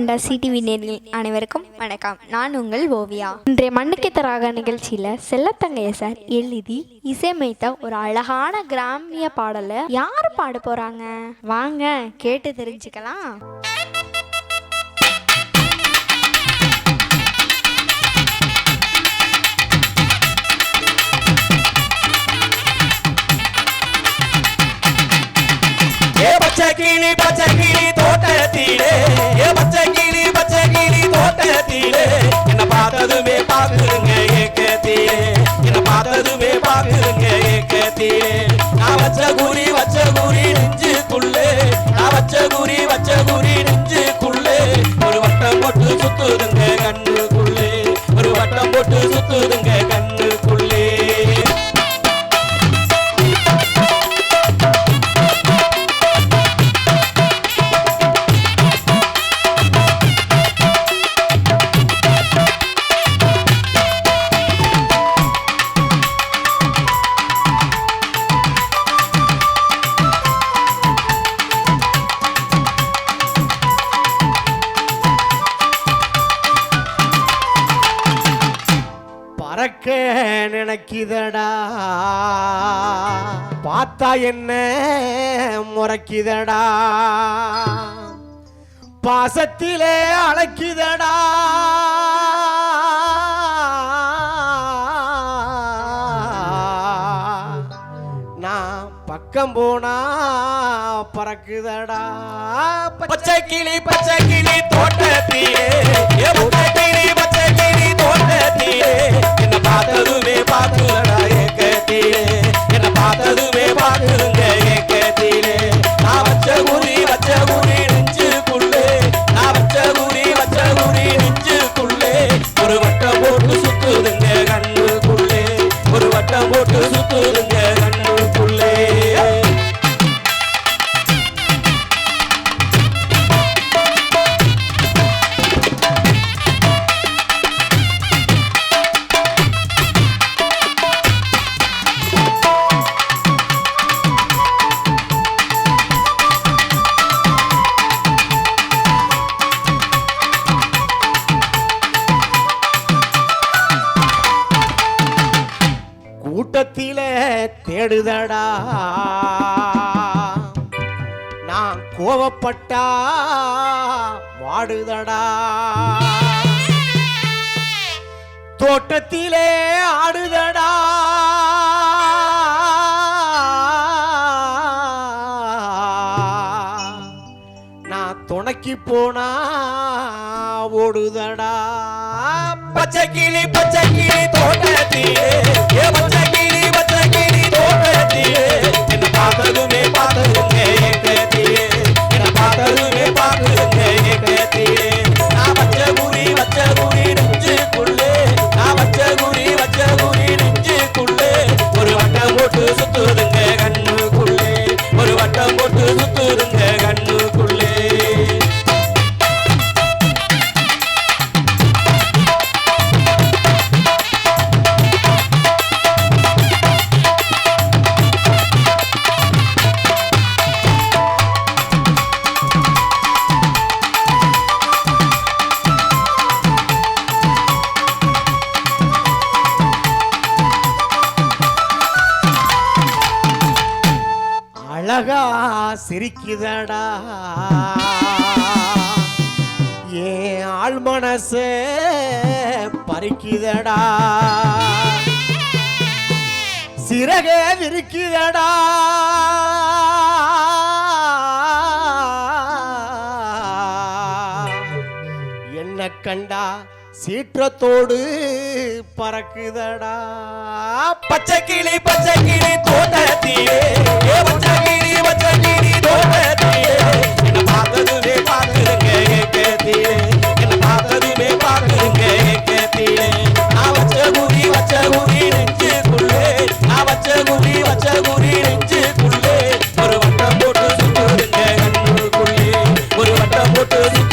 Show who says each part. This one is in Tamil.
Speaker 1: கொண்ட சிடிவி நேரில் அனைவருக்கும் வணக்கம். நான் உங்கள் ஓவியா. இன்றைய மண்ணுக்கு தராக நிகழ்ச்சியில செல்லத்தங்கைய சார் எழுதி இசையமைத்த ஒரு அழகான கிராமிய பாடலை யார் பாட போறாங்க? வாங்க கேட்டு தெரிஞ்சுக்கலாம்.
Speaker 2: ஏ பச்சை கிளி பச்சை கிளி தோட்டத்திலே. ஏ பச்சை
Speaker 3: பறக்க நினைக்குதடா. பார்த்தா என்ன முறைக்குதடா. பாசத்திலே அழைக்குதடா நான் பக்கம் போனா பறக்குதடா.
Speaker 2: பச்சை கிளி பச்சை கிளி தோட்டத்திலே. பச்சை கிளி பச்சை கிளி தோட்டத்திலே.
Speaker 3: தேடுதடா. நான் கோவப்பட்டா வாடுதடா. தோட்டத்திலே ஆடுதடா. நான் துணைக்கு போனா ஓடுதடா.
Speaker 2: பச்சை கிளி பச்சை கிளி தோட்டத்திலே போட்டு சுத்துதுங்க
Speaker 3: அழகா சிரிக்குதடா. ஏன் ஆள் மனசு பறிக்குதடா. சிறகே விரிக்குதடா. என்ன கண்டா சீற்றத்தோடு பறக்குதடா.
Speaker 2: பச்சை கிளி பச்சை கிளி தோட்டத்திலே. Thank you.